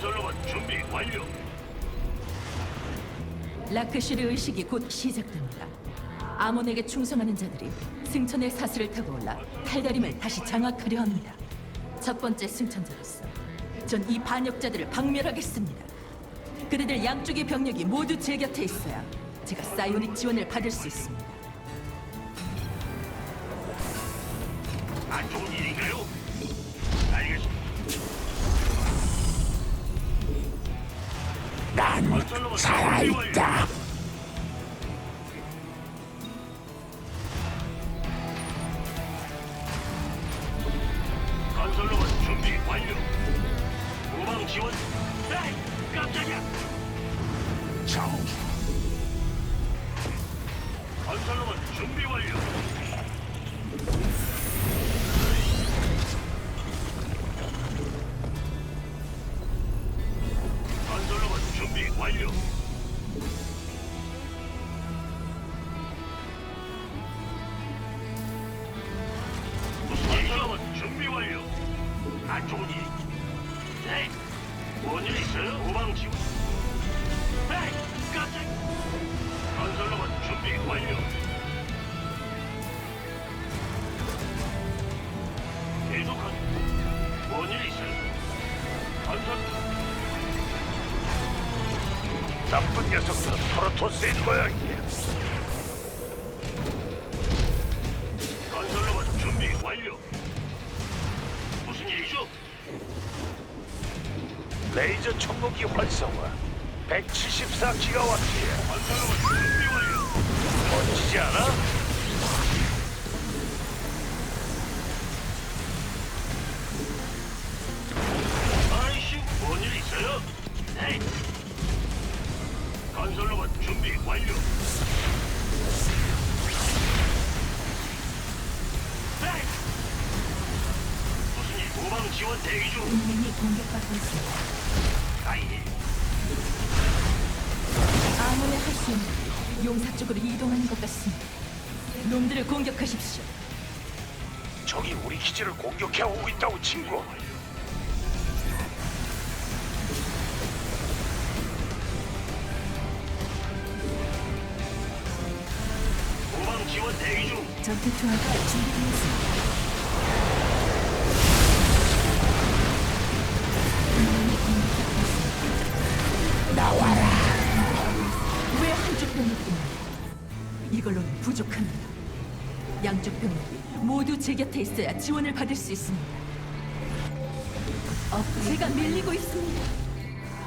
건설로봇 준비 완료. 라크슈르 의식이 곧 시작됩니다. 아몬에게 충성하는 자들이 승천의 사슬을 타고 올라 탈다림을 다시 장악하려 합니다. 첫 번째 승천자로서 전 이 반역자들을 박멸하겠습니다. 그들들 양쪽의 병력이 모두 제 곁에 있어야 제가 사이오닉 지원을 받을 수 있습니다. 안 좋은 일인가요? 난 살아있다. 건설로봇 준비 완료. 후방 지원. 에이, 깜짝이야. 자. 건설로봇 준비 완료. 프로토스인 모양이야. 건설로봇 준비 완료. 레이저 청동기 활성화 174기가와트야 건설로봇 준비 완료. 멋지지 않아? 대기 중. 동맹이 공격받고 있습니다. 아이, 아몬의 할수 있는 용사 쪽으로 이동하는 것 같습니다. 놈들을 공격하십시오. 적이 우리 기지를 공격해 오고 있다고 친구 후방 지원 대기 중. 전투 투하가 준비되었습니다. 부족합니다. 양쪽 병력이 모두 제 곁에 있어야 지원을 받을 수 있습니다. 어, 제가 밀리고 있습니다.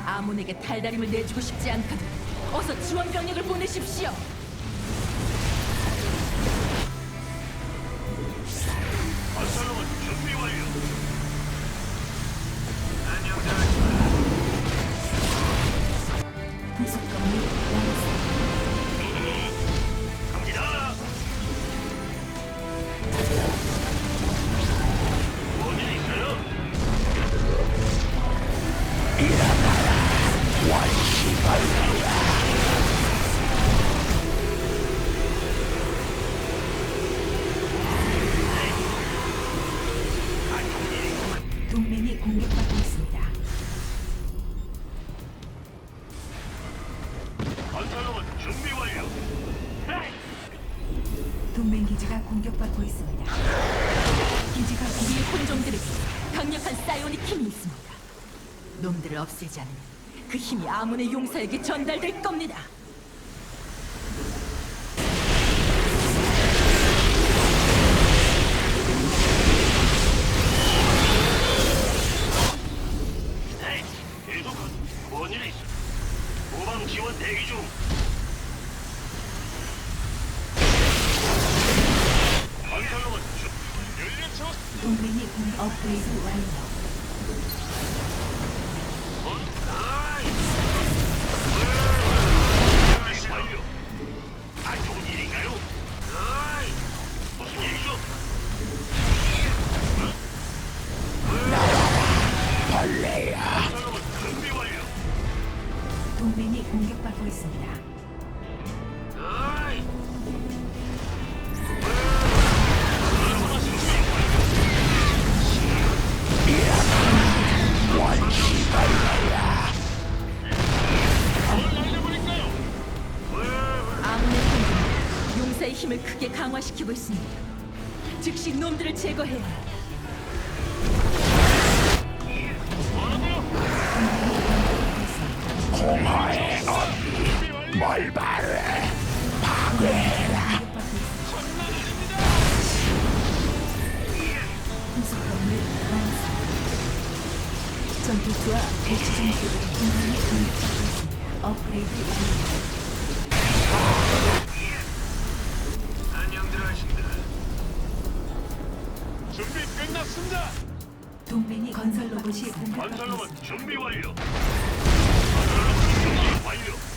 아몬에게 탈다림을 내주고 싶지 않거든. 어서 지원 병력을 보내십시오. 공격받고 있습니다. 기지가 우리 혼종들에게 강력한 사이오닉 힘이 있습니다. 놈들을 없애지 않으면 그 힘이 아문의 용사에게 전달될 겁니다. 힘을 크게 강화시키고 있습니다. 즉시 놈들을 제거해야 파괴해라 전투투와 중지를 분명히 공격하고 있습니다. 업그레이드 완료. 끝났습니다. 동맹이 건설 로봇이 공격받고 건설로봇 있습니다. 준비 완료. 건설로봇 준비 완료.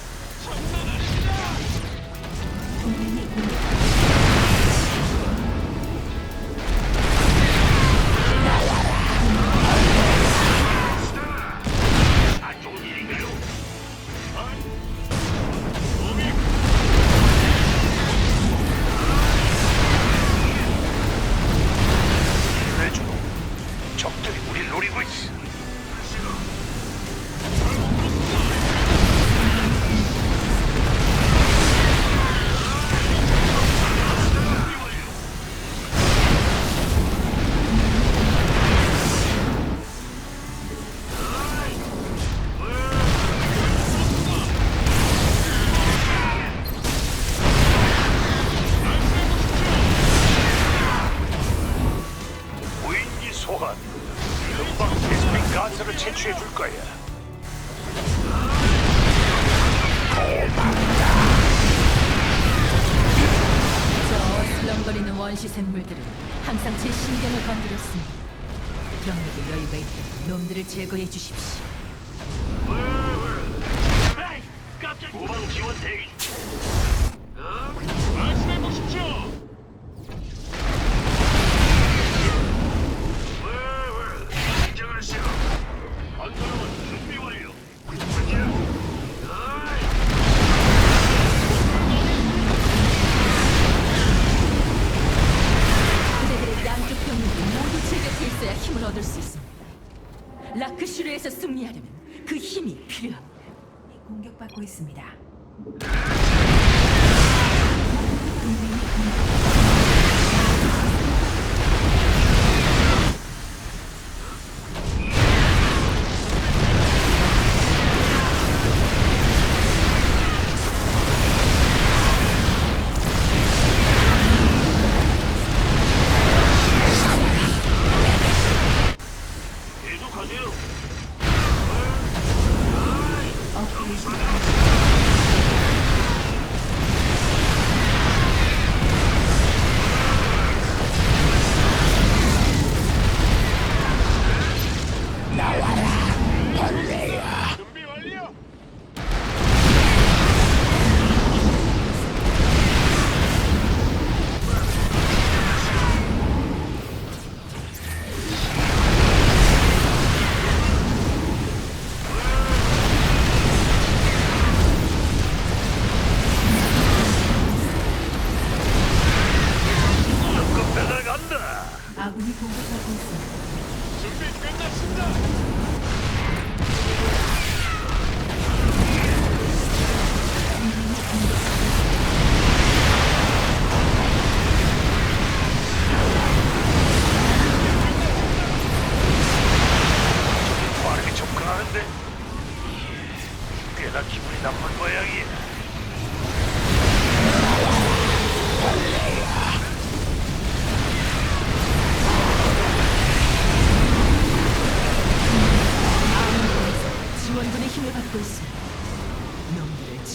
건드렸습니다. 병력의 여유가 있다. 놈들을 제거해 주십시오. 깜짝 후방 지원 대기. 말씀해 보십시오. 라크슈르에서 승리하려면 그 힘이 필요합니다. 공격받고 있습니다.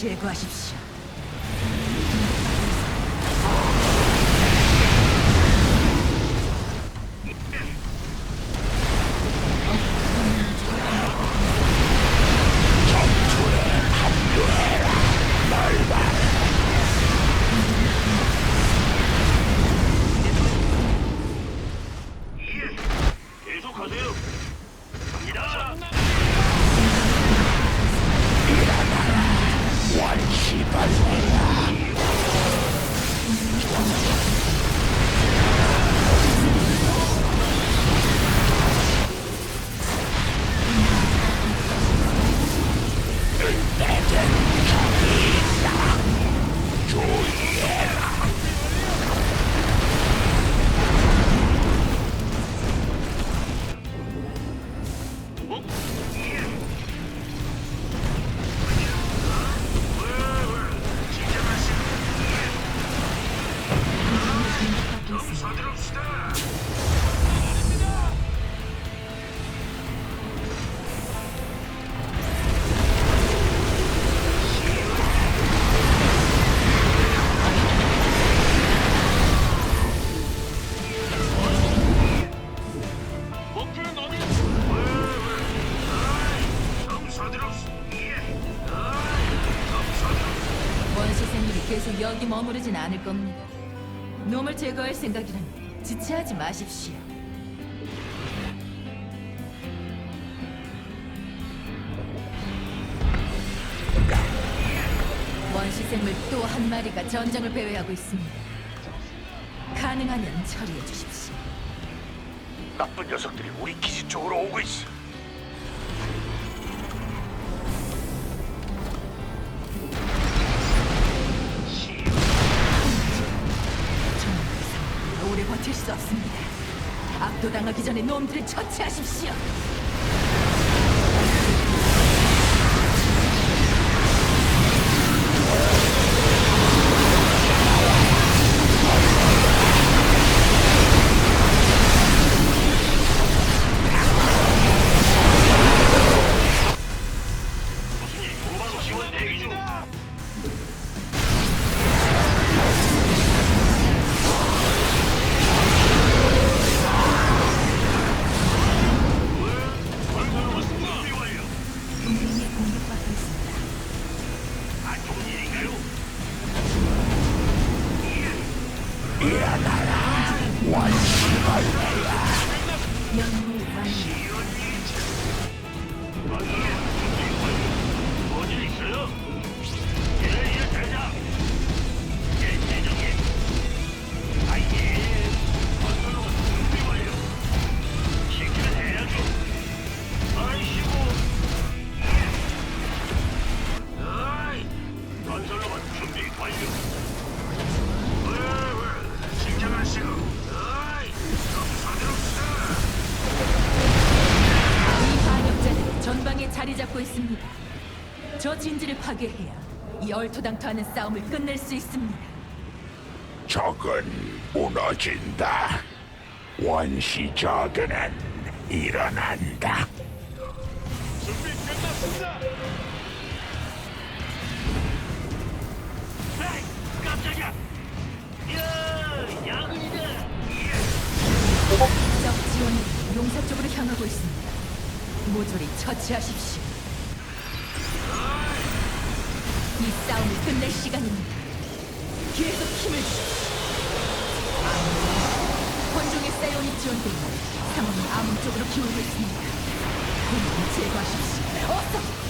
제거하십시오. 여기 머무르진 않을 겁니다. 놈을 제거할 생각이라면 지체하지 마십시오. 원시 생물 또 한 마리가 전장을 배회하고 있습니다. 가능하면 처리해 주십시오. 나쁜 녀석들이 우리 기지 쪽으로 오고 있어. 당하기 전에 놈들을 처치하십시오. 연구 저 진지를 파괴해야 이 얼토당토하는 싸움을 끝낼 수 있습니다. 적은 무너진다. 원시 저그는 일어난다. 준비 끝났습니다. 에이, 깜짝이야. 야, 야근이다. 적 지원이 용사 쪽으로 향하고 있습니다. 모조리 처치하십시오. 이 싸움을 끝낼 시간입니다. 계속 힘을 주십시오. 권종의 사이오닉 지원 때문에 상황이 아문 쪽으로 기울고 있습니다. 본인을 제거하십시오. 어서!